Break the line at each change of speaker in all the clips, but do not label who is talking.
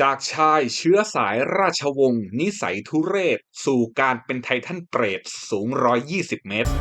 จากชายเชื้อสายราชวงศ์นิสัยทุเรศ สู่การเป็นไททันเปรตสูง 120 เมตร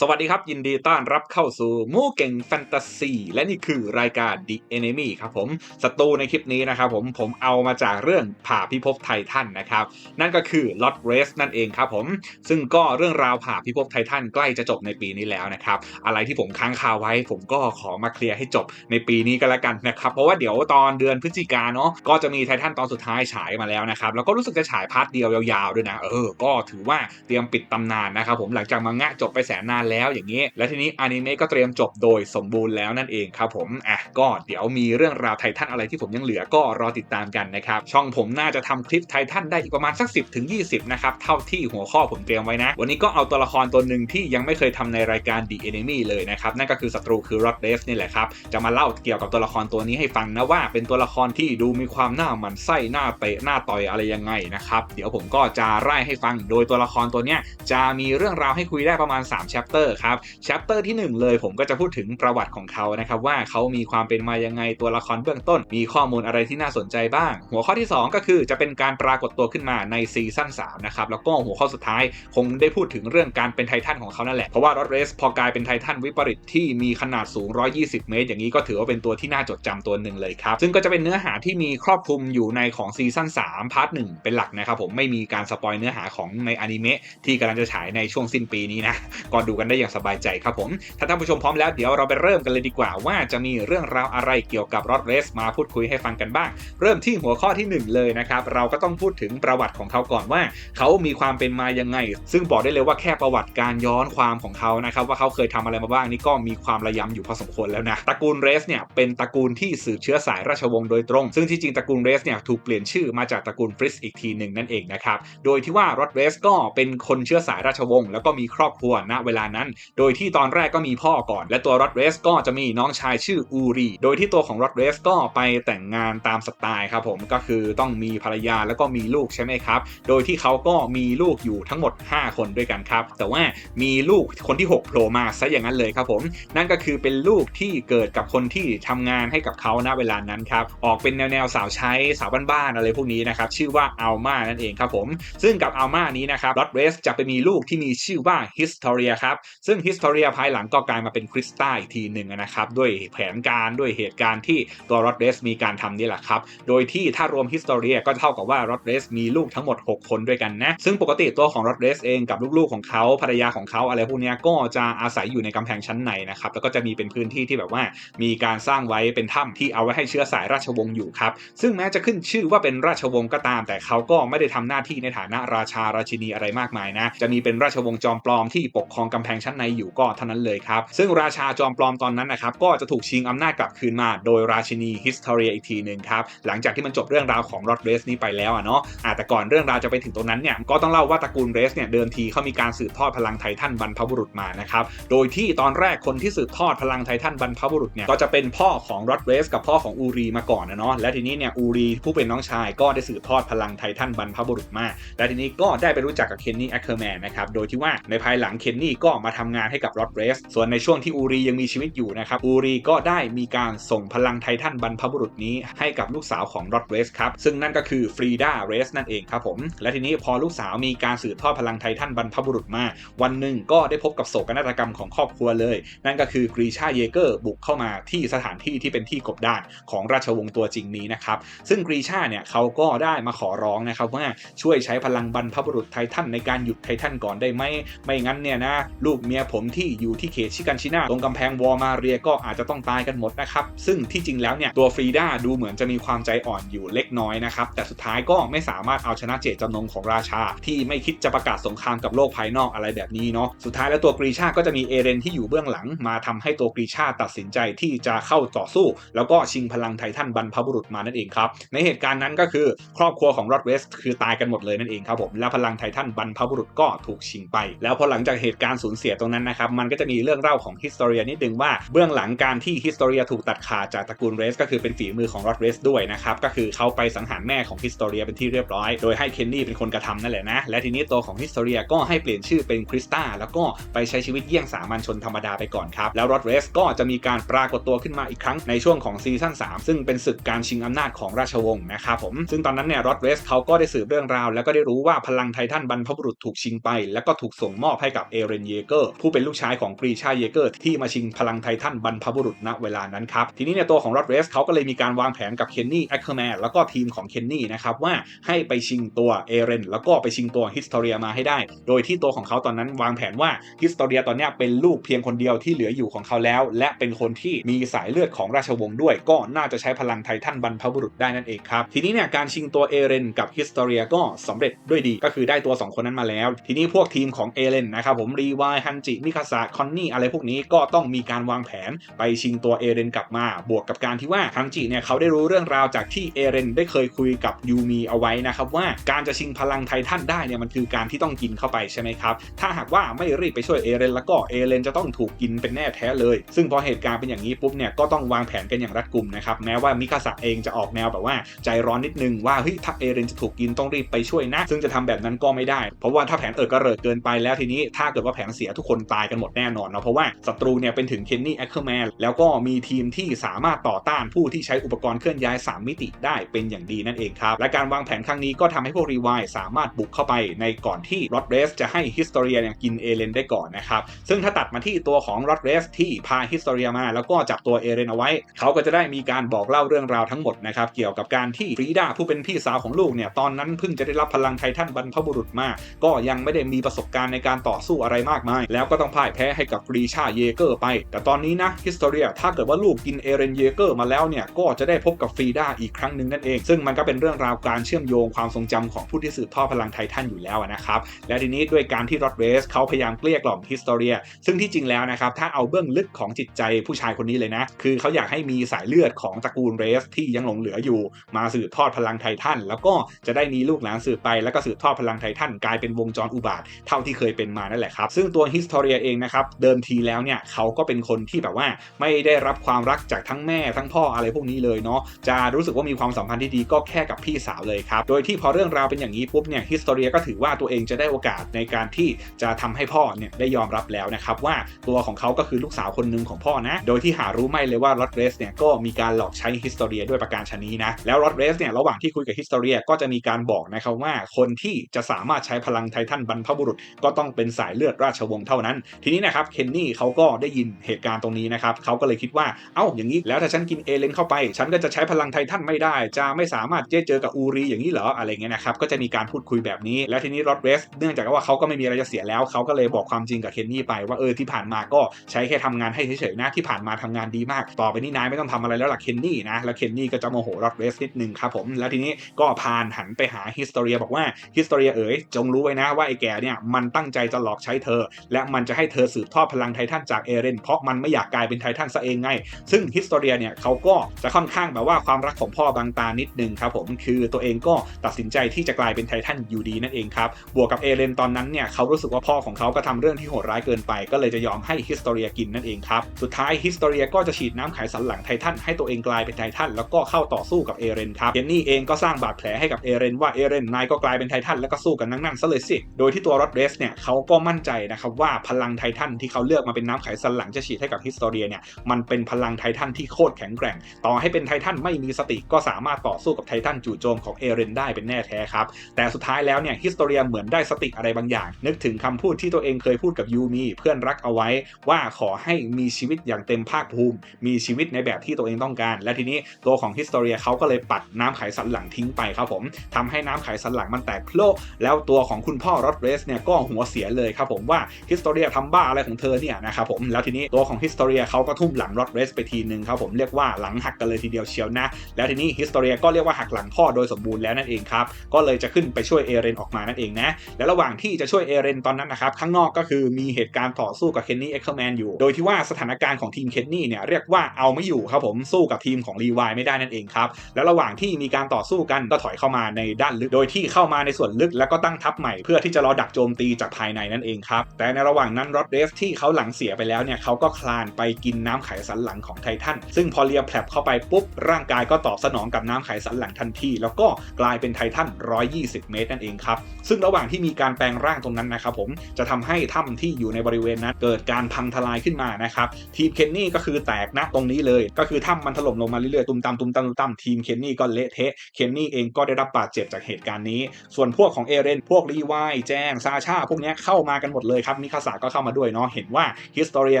สวัสดีครับ ยินดีต้อนรับเข้าสู่มูเก่งแฟนตาซีและนี่คือรายการ The Enemy ครับผมศัตรูในคลิปนี้นะครับผมผมเอามาจากเรื่องผ่าพิภพไททันนะครับ นั่นก็คือ Lot Race นั่นเองครับผม ซึ่งก็เรื่องราวผ่าพิภพไททันใกล้จะจบในปีนี้แล้วนะครับ อะไรที่ผมค้างคาไว้ ผมก็ขอมาเคลียร์ให้จบในปีนี้ก็แล้วกันนะครับ เพราะว่าเดี๋ยวตอนเดือนพฤศจิกาเนาะก็จะมีไททันตอนสุดท้ายฉายมาแล้วนะครับแล้วก็รู้สึกจะฉายพาร์ทเดียวยาวๆด้วยนะเออก็ถือว่าเตรียมปิดตำนานนะครับผมหลังจากมังงะจบไปแสนนานแล้วอย่างนี้ และทีนี้อนิเมะก็เตรียมจบโดยสมบูรณ์แล้วนั่นเองครับผมอะก็เดี๋ยวมีเรื่องราวไททันอะไรที่ผมยังเหลือก็รอติดตามกันนะครับ ช่องผมน่าจะทำคลิปไททันได้อีกประมาณสัก 10ถึง20 นะครับ เท่าที่หัวข้อผมเตรียมไว้นะ วันนี้ก็เอาตัวละครตัวหนึ่งที่ยังไม่เคยทำในรายการ The Enemy เลยนะครับ นั่นก็คือศัตรูคือ Rod r a c e นี่แหละครับ จะมาเล่าเกี่ยวกับตัวละครตัวนี้ให้ฟังนะว่า เป็นตัวละครที่ดูมีความหน้ามันไส้หน้าเตะหน้าต่อยอะไรยังไงนะครับ เดี๋ยวผมก็จะไล่ให้ฟัง โดยตัวละครตัวเนี้ยจะมีเรื่องราวให้คุยได้ประมาณ3 chapter ครับ chapter ที่ 1 เลยผมก็จะพูดถึงประวัติของเขานะครับว่าเขามีความเป็นมายังไงตัวละครเบื้องต้น มีข้อมูลอะไรที่น่าสนใจบ้าง หัวข้อที่ 2 ก็คือจะเป็นการปรากฏตัวขึ้นมาในซีซั่น3นะครับแล้วก็หัวข้อสุดท้ายคงได้พูดถึงเรื่องการเป็นไททันของเขานั่นแหละ เพราะว่ารถเรสพอกลายเป็นไททันวิปริตที่มีขนาดสูง 120 เมตร อย่างนี้ก็ถือว่าเป็นตัวที่น่าจดจำตัวหนึ่งเลยครับซึ่งก็จะเป็นเนื้อหาที่มีครอบคลุมอยู่ในของซีซั่น3พาร์ทหนึ่งเป็นหลักนะครับผมไม่มีการสปอยเนื้อหาของในอนิเมะที่กำลังจะฉายในช่วงสิ้นปีนี้นะก็ดูกันได้อย่างสบายใจครับผม ถ้าท่านผู้ชมพร้อมแล้วเดี๋ยวเราไปเริ่มกันเลยดีกว่า ว่าจะมีเรื่องราวอะไรเกี่ยวกับรถเรสมาพูดคุยให้ฟังกันบ้าง เริ่มที่หัวข้อที่ 1 เลยนะครับ เราก็ต้องพูดถึงประวัติของเขาก่อนว่า เขามีความเป็นมายังไง ซึ่งบอกได้เลยว่าแค่ประวัติการย้อนความของเขานะครับว่าเขาเคยทำอะไรมาบ้างนี่ก็มีความระยำอยู่พอสมควรแล้วนะตระกูลเรสเนี่ยเป็นตระกูลที่สืบเชื้อสายราชวงศ์โดยตรง ซึ่งที่จริงตระกูลเรสเนี่ยถูกเปลี่ยนชื่อมาจากตระกูลฟริสอีกทีหนึ่งนั่นเองนะครับโดยที่ว่ารถเรสก็เป็นคนเชื้อสายราชวงศ์แล้วก็มีครอบครัวณเวลานั้น โดยที่ตอนแรกก็มีพ่อก่อน และตัวรถเรสก็จะมีน้องชายชื่ออูรี โดยที่ตัวของรถเรสก็ไปแต่งงานตามสไตล์ครับผมก็คือต้องมีภรรยาแล้วก็มีลูกใช่ไหมครับ โดยที่เขาก็มีลูกอยู่ทั้งหมด 5 คนด้วยกันครับ แต่ว่ามีลูกคนที่6โผล่มาซะอย่างนั้นเลยครับผม นั่นก็คือเป็นลูกที่เกิดกับคนที่ทำงานให้กับเขาณเวลานั้นครับ ออกเป็นแนวแนวสาวใช้สาวบ้านๆอะไรพวกนี้นะครับ ชื่อว่าอัลมานั่นเองครับผม ซึ่งกับอัลมานี้นะครับรอดเรสจะไปมีลูกที่มีชื่อว่าฮิสตอเรียครับซึ่งฮิสตอรียภายหลังก็กลายมาเป็นคริสต้าอีกทีหนึ่งนะครับด้วยแผนการด้วยเหตุการณ์ที่ตัวรอดเรสมีการทำนี่แหละครับ โดยที่ถ้ารวมฮิสตอรียก็เท่ากับว่ารอดเรสมีลูกทั้งหมด 6 คนด้วยกันนะ ซึ่งปกติตัวของรอดเรสเองกับลูกๆของเขาภรรยาของเขาอะไรพวกนี้ก็จะอาศัยอยู่ในกำแพงชั้นในนะครับแล้วก็จะมีเป็นพื้นที่ที่แบบว่า มีการสร้างไว้เป็นถ้ำที่เอาไว้ให้เชื้อสายราชวงศ์อยู่ครับซึ่งแม้จะขึ้นชื่อว่าเป็นราชวงศ์ก็ตาม แต่เขาก็ไม่ได้ทำหน้าที่ในฐานะราชาราชินีอะไรมากมายนะ จะมีเป็นราชวงศ์จอมปลอมที่ปกครองกำแพงชั้นในอยู่ก็เท่านั้นเลยครับ ซึ่งราชาจอมปลอมตอนนั้นนะครับก็จะถูกชิงอำนาจกลับคืนมา โดยราชินีฮิสตอเรียอีกทีหนึ่งครับ หลังจากที่มันจบเรื่องราวของรอดเรสนี้ไปแล้วอะเนาะอะแต่ก่อนเรื่องราวจะไปถึงตรงนั้นเนี่ยก็ต้องเล่าว่าตระกูลเรสเนี่ยเดิมทีเขามีการสืบทอดพลังไททันบรรพบุรุษมานะครับ โดยที่ตอนแรกคนที่สืบทอดพลังไททันบรรพบุรุษเนี่ยก็จะเป็นพ่อของรอดเรสกับพ่อของอูรีมาก่อนนะเนาะ และทีนี้เนี่ยอูรีผู้เป็นน้องชายก็ได้สืบทอดพลังไททันบรรพบุรุษมา และทีนี้ก็ได้ไปรู้จักกับเคนนี่แอคเคอร์แมนนะครับ โดยที่ว่าในภายหลังเคนนี่ก็มาทำงานให้กับรอดเรส ส่วนในช่วงที่อูรียังมีชีวิตอยู่นะครับ อูรีก็ได้มีการส่งพลังไททันบรรพบุรุษนี้ให้กับลูกสาวของรอดเรสครับ ซึ่งนั่นก็คือฟรีดาเรสนั่นเองครับผม และทีนี้พอลูกสาวมีการสืบทอดพลังไททันบรรพบุรุษมา วันหนึ่งก็ได้พบกับโศกนาฏกรรมของครอบครัวเลย นั่นก็คือกรีชาเยเกอร์บุกเข้ามาที่สถานที่ที่เป็นที่กบดานของราชวงศ์ตัวจริงนี้นะครับ ซึ่งกรีชาเนี่ยเขาก็ได้มาขอร้องนะครับว่าช่วยใช้พลังบรรพบุรุษไททันในการหยุดไททันก่อนได้ไหมไม่งั้นเนี่ยนะลูกเมียผมที่อยู่ที่เขตชิกันชินาตรงกำแพงวอร์มาเรียก็อาจจะต้องตายกันหมดนะครับ ซึ่งที่จริงแล้วเนี่ยตัวฟรีดาดูเหมือนจะมีความใจอ่อนอยู่เล็กน้อยนะครับ แต่สุดท้ายก็ไม่สามารถเอาชนะเจตจำนงของราชา ที่ไม่คิดจะประกาศสงครามกับโลกภายนอกอะไรแบบนี้เนาะสุดท้ายแล้วตัวกรีชาก็จะมีเอเรนที่อยู่เบื้องหลัง มาทำให้ตัวกรีชาตัดสินใจที่จะเข้าต่อสู้ แล้วก็ชิงพลังไททันบรรพบุรุษมานั่นเองครับในเหตุการณ์นั้นก็คือครอบครัวของรอดเวสคือตายกันหมดเลยนั่นเองครับผมและพลังไททันบรรพบุรุษก็ถูกชิงไป แล้วพอหลังจากเหตุการณ์สูญเสียตรงนั้นนะครับ มันก็จะมีเรื่องเล่าของฮิสตอเรียนิดนึงว่าเบื้องหลังการที่ฮิสตอเรียถูกตัดขาดจากตระกูลเรสก็คือเป็นฝีมือของรอดเรสด้วยนะครับก็คือเขาไปสังหารแม่ของฮิสตอเรียเป็นที่เรียบร้อย โดยให้เคนนี่เป็นคนกระทำนั่นแหละนะ และทีนี้ตัวของฮิสตอเรียก็ให้เปลี่ยนชื่อเป็นคริสตาแล้วก็ไปใช้ชีวิตเยี่ยงสามัญชนธรรมดาไปก่อนครับ แล้วรอดเรสก็จะมีการปรากฏตัวขึ้นมาอีกครั้งในช่วงของซีซั่น3ซึ่งเป็นศึกการชิงอำนาจของราชวงศ์นะครับผมซึ่งตอนนั้นเนี่ยรอดเรสเขาก็ได้สืบเรื่องราว แล้วก็ได้รู้ว่าพลังไททันบรรพบุรุษถูกชิงไป แล้วก็ถูกส่งมอบให้กับเอเรนเยเกอร์ผู้เป็นลูกชายของปรีชาเยเกอร์ที่มาชิงพลังไททันบรรพบุรุษณเวลานั้นครับ ทีนี้เนี่ยตัวของรอดเรสเขาก็เลยมีการวางแผนกับเคนนี่แอคเคอร์แมนแล้วก็ทีมของเคนนี่นะครับว่าให้ไปชิงตัวเอเรนแล้วก็ไปชิงตัวฮิสตอเรียมาให้ได้ โดยที่ตัวของเขาตอนนั้นวางแผนว่าฮิสตอเรียตอนนี้เป็นลูกเพียงคนเดียวที่เหลืออยู่ของเขาแล้ว และเป็นคนที่มีสายเลือดของราชวงศ์ด้วย ก็น่าจะใช้พลังไททันบรรพบุรุษได้นั่นเองครับทีนี้เนี่ยการชิงตัวเอเรนกับฮิสตอเรียก็สำเร็จด้วยดีก็คือได้ตัว 2 คนนั้นมาแล้ว ทีนี้พวกทีมของเอเรนนะครับผมรีวายฮันจิ มิคาสะ คอนนี่อะไรพวกนี้ก็ต้องมีการวางแผนไปชิงตัวเอเรนกลับมา บวกกับการที่ว่าฮันจิเนี่ยเขาได้รู้เรื่องราวจากที่เอเรนได้เคยคุยกับยูมีเอาไว้นะครับว่าการจะชิงพลังไททันได้เนี่ยมันคือการที่ต้องกินเข้าไปใช่ไหมครับ ถ้าหากว่าไม่รีบไปช่วยเอเรนแล้วก็เอเรนจะต้องถูกกินเป็นแน่แท้เลย ซึ่งพอเหตุการณ์เป็นอย่างนี้ปุ๊บเนี่ยก็ต้องวางแผนกันอย่างรัดกุมนะครับแม้ว่ามิคาสะเองจะออกแนวแบบว่าใจร้อนนิดนึงว่าเฮ้ยถ้าเอเรนจะถูกกินต้องรีบไปช่วยนะ ซึ่งจะทำแบบนั้นก็ไม่ได้ เพราะว่าถ้าแผนเออกระเริดเกินไปแล้วทีนี้ถ้าเกิดว่าแผนเสียทุกคนตายกันหมดแน่นอนเนาะเพราะว่าศัตรูเนี่ยเป็นถึงเคนนี่แอคเคอร์แมนแล้วก็มีทีมที่สามารถต่อต้านผู้ที่ใช้อุปกรณ์เคลื่อนย้าย 3 มิติได้เป็นอย่างดีนั่นเองครับ และการวางแผนครั้งนี้ก็ทำให้พวกรีวายสามารถบุกเข้าไปในก่อนที่รอดเรสจะให้ฮิสตอเรียเนี่ยกินเอเลนได้ก่อนนะครับซึ่งถ้าตัดมาที่ตัวของรอดเรสที่พาฮิสตอเรียมา แล้วก็จับตัวเอเรนเอาไว้ เขาก็จะได้มีการบอกเล่าเรื่องราวทั้งหมดนะครับเกี่ยวกับการที่ฟรีดาผู้เป็นพี่สาวของลูกเนี่ยตอนนั้นเพิ่งจะได้รับพลังไททันบรรพบุรุษมาก็ยังไม่ได้มีประสบการณ์ในการต่อสู้อะไรมากมายแล้วก็ต้องพ่ายแพ้ให้กับฟรีชาเยเกอร์ไป แต่ตอนนี้นะฮิสตอเรียถ้าเกิดว่าลูกกินเอเรนเยเกอร์มาแล้วเนี่ย ก็จะได้พบกับฟรีดาอีกครั้งหนึ่งนั่นเอง ซึ่งมันก็เป็นเรื่องราวการเชื่อมโยงความทรงจำของผู้ที่สืบทอดพลังไททันอยู่แล้วนะครับ และทีนี้ด้วยการที่รอดเรสเขาพยายามเกลี้ยกล่อมฮิสตอเรีย ซึ่งที่จริงแล้วนะครับ ถ้าเอาเบื้องลึกของจิตใจผู้ชายคนนี้เลยนะ คือเขาอยากให้มีสายเลือดของตระกูลเรสที่ยังหลงเหลืออยู่ มาสืบทอดพลังไททัน แล้วก็จะได้มีลูกหลานสืบไป แล้วก็สืบทอดพลังไททันกลายเป็นวงจรอุบาทเท่าที่เคยเป็นมานั่นแหละครับ ซึ่งตัวฮิสตอเรียเองนะครับเดิมทีแล้วเนี่ยเขาก็เป็นคนที่แบบว่าไม่ได้รับความรักจากทั้งแม่ทั้งพ่ออะไรพวกนี้เลยเนาะจะรู้สึกว่ามีความสัมพันธ์ที่ดีก็แค่กับพี่สาวเลยครับโดยที่พอเรื่องราวเป็นอย่างนี้ปุ๊บเนี่ยฮิสตอเรียก็ถือว่าตัวเองจะได้โอกาสในการที่จะทำให้พ่อเนี่ยได้ยอมรับแล้วนะครับว่าตัวของเขาก็คือลูกสาวคนหนึ่งของพ่อนะ โดยที่หารู้ไม่เลยว่ารอดเรสเนี่ยก็มีการหลอกใช้ฮิสตอเรียด้วยประการชนีนะแล้วรอดเรสเนี่ยระหว่างที่คุยกับฮิสตอเรียก็จะมีการบอกนะครับว่าคนที่จะสามารถใช้พลังไททันบรรพบุรุษ ก็ต้องเป็นสายเลือดราชวงศ์เท่านั้น ทีนี้นะครับเคนนี่เขาก็ได้ยินเหตุการณ์ตรงนี้นะครับเขาก็เลยคิดว่าเอ้าอย่างนี้แล้วถ้าฉันกินเอเลนเข้าไป ฉันก็จะใช้พลังไททันไม่ได้ จะไม่สามารถเจอเจอกับอูรีอย่างนี้เหรออะไรเงี้ยนะครับก็จะมีการพูดคุยแบบนี้ แล้วทีนี้รอดเรสเนื่องจากว่าเขาก็ไม่มีอะไรจะเสียแล้วเขาก็เลยบอกความจริงกับเคนนี่ไปว่าเออที่ผ่านมาก็ใช้แค่ทำงานให้เฉยๆนะที่ผ่านมาทำงานดีมาก ต่อไปนี้นายไม่ต้องทำอะไรแล้วล่ะเคนนี่นะแล้วเคนนี่ก็จะโมโหรอดเรสนิดนึงครับผมแล้วทีนี้ก็พานหันไปหาฮิสตอเรียบอกว่าฮิสตอเรียเอ๋ยจงรู้ไว้นะว่าไอ้แกเนี่ยมันตั้งใจจะหลอกใช้เธอและมันจะให้เธอสืบทอดพลังไททันจากเอเรนเพราะมันไม่อยากกลายเป็นไททันซะเองไง ซึ่งฮิสตอเรียเนี่ยเขาก็จะค่อนข้างแบบว่าความรักของพ่อบางตานิดนึงครับผมคือตัวเองก็ตัดสินใจที่จะกลายเป็นไททันอยู่ดีนั่นเองครับบวกกับเอเรนตอนนั้นเนี่ยเขารู้สึกว่าพ่อของเขาก็ทำเรื่องที่โหดร้ายเกินไป ก็เลยจะยอมให้ฮิสตอเรียกินนั่นเองครับสุดท้ายฮิสตอเรียก็จะฉีดน้ำไขสันหลังไททันให้ตัวเองกลายเป็นไททันแล้วก็เข้าต่อสู้กับเอเรนครับเจนนี่เองก็สร้างบาดแผลให้กับเอเรนว่าเอเรนนายก็กลายเป็นไททันแล้วก็สู้กันนั่งๆซะเลยสิโดยที่ตัวรอดเรสเนี่ยเขาก็มั่นใจนะครับว่าพลังไททันที่เขาเลือกมาเป็นน้ำไขสันหลังจะฉีดให้กับฮิสตอเรียเนี่ยมันเป็นพลังไททันที่โคตรแข็งแกร่ง ต่อให้เป็นไททันไม่มีสติก็สามารถต่อสู้กับไททันจู่โจมของเอเรนได้เป็นแน่แท้ครับ แต่สุดท้ายแล้วเนี่ยฮิสตอเรียเหมือนได้สติอะไรบางอย่าง นึกถึงคำพูดที่ตัวเองเคยพูดกับยูมีเพื่อนรักเอาไว้ ว่าขอให้มีชีวิตอย่างเต็มภาคภูมิ มีชีวิตในแบบที่ตัวเองต้องการ และทีนี้ตัวของฮิสตอเรียเขาก็เลยปัดน้ำไขสันหลังทิ้งไปครับผมทำให้น้ำไขสันหลังมันแตกโพลแล้วตัวของคุณพ่อรอดเรสเนี่ยก็หัวเสียเลยครับผมว่าฮิสโตเรียทำบ้าอะไรของเธอเนี่ยนะครับผมแล้วทีนี้ตัวของฮิสโตเรียเขาก็ทุ่มหลังรอดเรสไปทีนึงครับผมเรียกว่าหลังหักกันเลยทีเดียวเชียวนะ แล้วทีนี้ฮิสโตเรียก็เรียกว่าหักหลังพ่อโดยสมบูรณ์แล้วนั่นเองครับก็เลยจะขึ้นไปช่วยเอเรนออกมานั่นเองนะและระหว่างที่จะช่วยเอเรนตอนนั้นนะครับข้างนอกก็คือมีเหตุการณ์ต่อสู้กับเคนนี่เอ็กซ์แมนอยู่ โดยที่ว่าสถานการณ์ของทีมเคนนี่เนี่ยเรียกว่าเอาไม่อยู่ครับผมสู้กับทีมของรีวายไม่ได้นั่นเองครับแล้วระหว่างที่มีการต่อสู้กันก็ถอยเข้ามาในด้านลึก โดยที่เข้ามาในส่วนลึกแล้วก็ตั้งทัพใหม่เพื่อที่จะรอดักโจมตีจากภายในนั่นเองครับแต่แต่ในระหว่างนั้นรอดเรสที่เขาหลังเสียไปแล้วเนี่ยเขาก็คลานไปกินน้ำไขสันหลังของไททันซึ่งพอเลียแผลบเข้าไปปุ๊บร่างกายก็ตอบสนองกับน้ำไขสันหลังทันที แล้วก็กลายเป็นไททัน120 เมตรนั่นเองครับซึ่งระหว่างที่มีการแปลงร่างตรงนั้นนะครับผมจะทำให้ถ้ำที่อยู่ในบริเวณนั้นเกิดการพังทลายขึ้นมานะครับทีมเคนนี่ก็คือแตกนะตรงนี้เลย ก็คือถ้ำมันถล่มลงมาเรื่อยๆตุ้มตามตุ้มตามตุ้มตามทีมเคนนี่ก็เละเทะเคนนี่เองก็ได้รับบาดเจ็บจากเหตุการณ์นี้ ส่วนพวกของเอเรนพวกรีวายแจ้งซาชาพวกนี้เข้ามากันหมดเลยครับมิคาสาก็เข้ามาด้วยเนาะเห็นว่าฮิสตอเรีย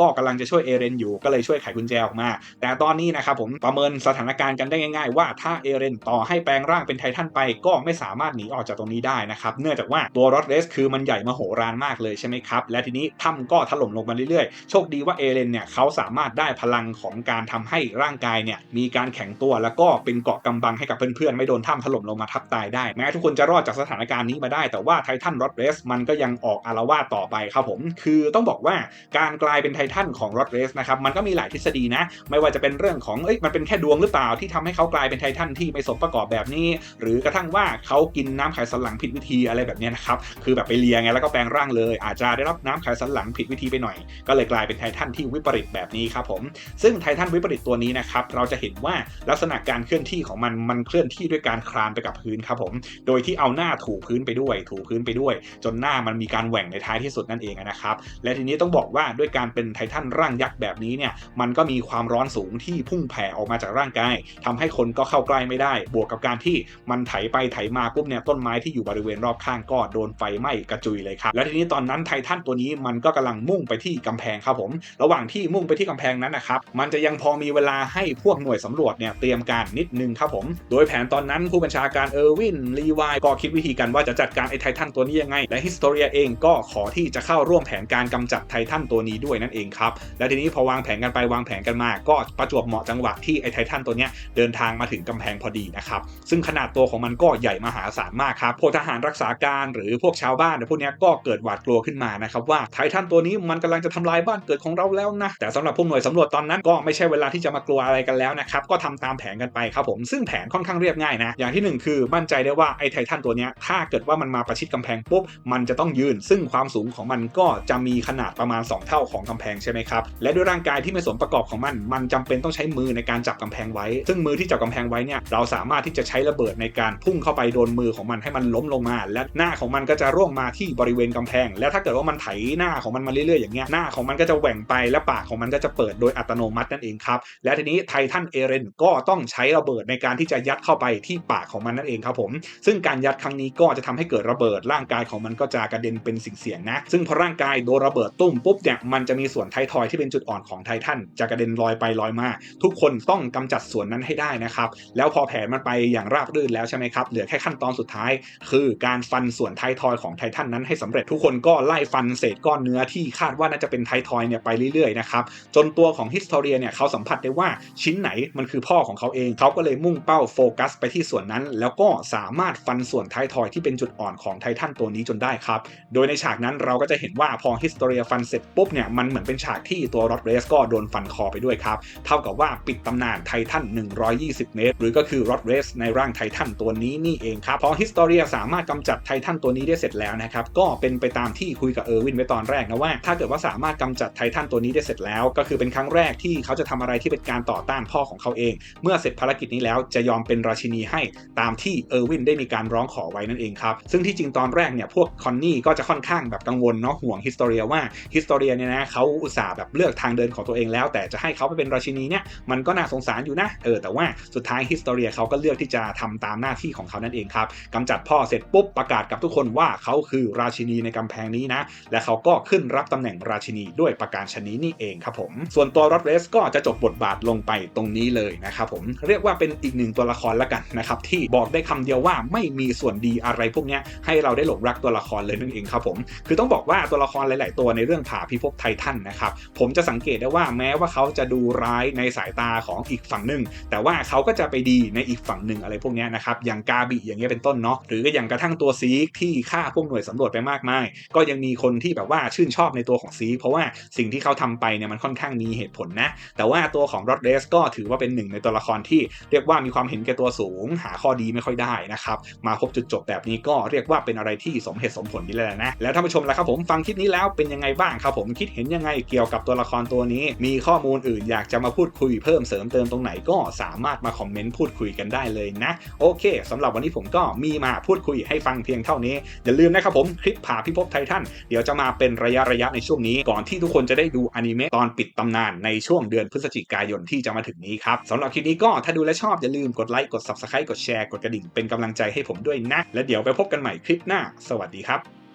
ก็กำลังจะช่วยเอเรนอยู่ก็เลยช่วยไขกุญแจออกมา แต่ตอนนี้นะครับผมประเมินสถานการณ์กันได้ง่าย ๆ ว่าถ้าเอเรนต่อให้แปลงร่างเป็นไททันไปก็ไม่สามารถหนีออกจากตรงนี้ได้นะครับเนื่องจากว่าตัวรอดเรสคือมันใหญ่มโหฬารมากเลยใช่ไหมครับและทีนี้ถ้ำก็ถล่มลงมาเรื่อยๆ โชคดีว่าเอเรนเนี่ยเขาสามารถได้พลังของการทำให้ร่างกายเนี่ยมีการแข็งตัวแล้วก็เป็นเกาะกำบังให้กับเพื่อนๆไม่โดนถ้ำถล่มลงมาทับตายได้แม้ทุกคนจะรอดจากสถานการณ์นี้มาได้ แต่ว่าไททันรอดเรสมันก็ยังออกอารวาสต่อไปครับผมคือต้องบอกว่าการกลายเป็นไททันของรอดเรสนะครับมันก็มีหลายทฤษฎีนะ ไม่ว่าจะเป็นเรื่องของเอ้ยมันเป็นแค่ดวงหรือเปล่าที่ทำให้เขากลายเป็นไททันที่ไม่สมประกอบแบบนี้ หรือกระทั่งว่าเขากินน้ำไขสันหลังผิดวิธีอะไรแบบนี้นะครับคือแบบไปเลียไงแล้วก็แปลงร่างเลย อาจจะได้รับน้ำไขสันหลังผิดวิธีไปหน่อย ก็เลยกลายเป็นไททันที่วิปริตแบบนี้ครับผมซึ่งไททันวิปริตตัวนี้นะครับเราจะเห็นว่าลักษณะการเคลื่อนที่ของมันมันเคลื่อนที่ด้วยการคลานไปกับพื้นครับผมโดยที่เอาหน้าถูพื้นไปด้วย ถูพื้นไปด้วย จนหน้ามันมีการแหว่งในท้ายที่สุดนั่นเองนะครับ และทีนี้ต้องบอกว่าด้วยการเป็นไททันร่างยักษ์แบบนี้เนี่ยมันก็มีความร้อนสูงที่พุ่งแผ่ออกมาจากร่างกายทำให้คนก็เข้าใกล้ไม่ได้ บวกกับการที่มันไถไปไถมาปุ๊บเนี่ยต้นไม้ที่อยู่บริเวณรอบข้างก็โดนไฟไหม้กระจุยเลยครับและทีนี้ตอนนั้นไททันตัวนี้มันก็กำลังมุ่งไปที่กำแพงครับผม ระหว่างที่มุ่งไปที่กำแพงนั้นนะครับมันจะยังพอมีเวลาให้พวกหน่วยสำรวจเนี่ยเตรียมการนิดนึงครับผม โดยแผนตอนนั้นผู้บัญชาการเออร์วินรีวายก็คิดวิธีกันว่าจะจัดการไอ้ไททันตัวนี้ยังไง และฮิสโตเรียเองก็ขอที่จะเข้าร่วมแผนการกำจัดไททันตัวนี้ด้วยนั่นเองครับ และทีนี้พอวางแผนกันไปวางแผนกันมา ก็ประจวบเหมาะจังหวะที่ไอ้ไททันตัวเนี้ยเดินทางมาถึงกำแพงพอดีนะครับ ซึ่งขนาดตัวของมันก็ใหญ่มหาศาลมากครับพวกทหารรักษาการหรือพวกชาวบ้านพวกเนี้ยก็เกิดหวาดกลัวขึ้นมานะครับว่าไททันตัวนี้มันกำลังจะทำลายบ้านเกิดของเราแล้วนะแต่สำหรับพวกหน่วยสำรวจตอนนั้นก็ไม่ใช่เวลาที่จะมากลัวอะไรกันแล้วนะครับก็ทำตามแผนกันไปครับผมซึ่งแผนค่อนข้างเรียบง่ายนะอย่างที่หนึ่งคือมั่นใจได้ว่าไอ้ไททันตัวเนี้ยถ้าเกิดว่ามันมาประชิดกำแพงปุ๊บมันจะต้องยืน ซึ่งความสูงของมันก็จะมีขนาดประมาณ 2 เท่าของกำแพงใช่ไหมครับ และด้วยร่างกายที่ไม่สมประกอบของมัน มันจำเป็นต้องใช้มือในการจับกำแพงไว้ ซึ่งมือที่จับกำแพงไว้เนี่ย เราสามารถที่จะใช้ระเบิดในการพุ่งเข้าไปโดนมือของมันให้มันล้มลงมา และหน้าของมันก็จะร่วงมาที่บริเวณกำแพง แล้วถ้าเกิดว่ามันไถหน้าของมันมาเรื่อยๆอย่างเงี้ย หน้าของมันก็จะแหว่งไป และปากของมันก็จะเปิดโดยอัตโนมัตินั่นเองครับ และทีนี้ไททันเอเรนก็ต้องใช้ระเบิดในการที่จะยัดเข้าไปที่ปากของมันนั่นเองครับผม ซึ่งการยัดครั้งนี้ก็จะทำให้เกิดระเบิดร่างกายของมันก็จะกระเด็นเป็นสิ่งเสียงนะ ซึ่งพอร่างกายโดนระเบิดตุ้มปุ๊บเนี่ยมันจะมีส่วนไททอยที่เป็นจุดอ่อนของไททันจะกระเด็นลอยไปลอยมา ทุกคนต้องกำจัดส่วนนั้นให้ได้นะครับ แล้วพอแผนมันไปอย่างราบรื่นแล้วใช่ไหมครับ เหลือแค่ขั้นตอนสุดท้าย คือการฟันส่วนไททอยของไททันนั้นให้สำเร็จทุกคนก็ไล่ฟันเศษก้อนเนื้อที่คาดว่าน่าจะเป็นไททอยเนี่ยไปเรื่อยๆนะครับจนตัวของฮิสโตเรียเนี่ยเขาสัมผัสได้ว่าชิ้นไหนมันคือพ่อของเขาเองเขาก็เลยมุ่งเป้าโฟกัส ไปที่ส่วนนั้น แล้วก็สามารถฟันส่วนไททอยที่เป็นจุดอ่อนของไททันตัวนี้จนได้ครับโดยในฉากนั้นเราก็จะเห็นว่าพอฮิสโตเรียฟันเสร็จปุ๊บเนี่ยมันเหมือนเป็นฉากที่ตัวรอดเรสก็โดนฟันคอไปด้วยครับเท่ากับว่าปิดตำนานไททัน 120 เมตร หรือก็คือรอดเรสในร่างไททันตัวนี้นี่เองครับพอฮิสโตเรียสามารถกำจัดไททันตัวนี้ได้เสร็จแล้วนะครับก็เป็นไปตามที่คุยกับเออร์วินไว้ตอนแรกนะว่า ถ้าเกิดว่าสามารถกำจัดไททันตัวนี้ได้เสร็จแล้ว ก็คือเป็นครั้งแรกที่เขาจะทำอะไรที่เป็นการต่อต้านพ่อของเขาเอง เมื่อเสร็จภารกิจนี้แล้วจะยอมเป็นราชินีให้ตามที่เออร์วินได้มีการร้องขอไว้นั่นเองครับซึ่งที่จริงตอนแรกเนี่ยพวกคอนนี่ก็จะค่อนข้างแบบกังวลเนาะห่วงฮิสโตเรียว่าฮิสโตเรียเนี่ยนะเขาอุตส่าห์แบบเลือกทางเดินของตัวเองแล้ว แต่จะให้เขาไปเป็นราชินีเนี่ยมันก็น่าสงสารอยู่นะเออแต่ว่าสุดท้ายฮิสโตเรียเขาก็เลือกที่จะทำตามหน้าที่ของเขานั่นเองครับกำจัดพ่อเสร็จปุ๊บประกาศกับทุกคนว่าเขาคือราชินีในกำแพงนี้นะและเขาก็ขึ้นรับตำแหน่งราชินีด้วยประการชนีนี่เองครับผม ส่วนตัวรอดเรสก็จะจบบทบาทลงไปตรงนี้เลยนะครับผมเรียกว่าเป็นอีกหนึ่งตัวละครละกันนะครับที่บอกได้คำเดียวว่าไม่มีส่วนดีอะไรพวกนี้ให้เราได้หลงรักตัวละครเลยนั่นเองครับผม คือต้องบอกว่าตัวละครหลาย ๆ ตัวในเรื่องผาพิภพไททันนะครับ ผมจะสังเกตได้ว่าแม้ว่าเขาจะดูร้ายในสายตาของอีกฝั่งหนึ่ง แต่ว่าเขาก็จะไปดีในอีกฝั่งหนึ่งอะไรพวกนี้นะครับ อย่างกาบิอย่างเงี้ยเป็นต้นเนาะ หรือก็อย่างกระทั่งตัวซีกที่ฆ่าพวกหน่วยสำรวจไปมากมาย ก็ยังมีคนที่แบบว่าชื่นชอบในตัวของซีกเพราะว่าสิ่งที่เขาทำไปเนี่ยมันค่อนข้างมีเหตุผลนะ แต่ว่าตัวของรอดเรสก็ถือว่าเป็นหนึ่งในตัวละครที่เรียกว่ามีความเห็นแก่ตัวสูง หาข้อดีไม่ค่อยได้นะครับ มาพบจุดจบแบบนี้ก็เรียกว่าเป็นอะไรที่สมเหตุสมผลนี่แหละนะ แล้วท่านผู้ชมล่ะครับผมฟังคลิปนี้แล้วเป็นยังไงบ้างครับผมคิดเห็นยังไงเกี่ยวกับตัวละครตัวนี้ มีข้อมูลอื่นอยากจะมาพูดคุยเพิ่มเสริมเติมตรงไหนก็สามารถมาคอมเมนต์พูดคุยกันได้เลยนะ โอเคสำหรับวันนี้ผมก็มีมาพูดคุยให้ฟังเพียงเท่านี้ อย่าลืมนะครับผมคลิปผ่าพิภพไททันเดี๋ยวจะมาเป็นระยะระยะในช่วงนี้ก่อนที่ทุกคนจะได้ดูอนิเมะตอนปิดตำนานในช่วงเดือนพฤศจิกายนที่จะมาถึงนี้ครับสำหรับคลิปนี้ก็ถ้าดูและชอบอย่าลืมกดไลค์กด subscribe กดแชร์กดกระดิ่งเป็นกำลังใจให้ผมด้วยนะ และเดี๋ยวไปพบกันใหม่คลิปหน้า สวัสดีครับ